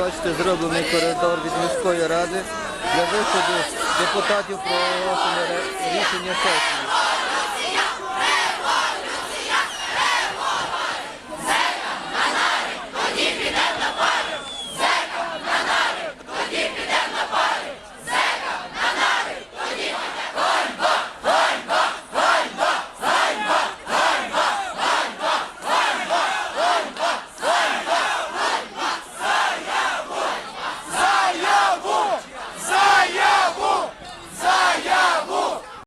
бачите, зроблений коридор від міської ради для виходу депутатів про оголошення рішення сесії.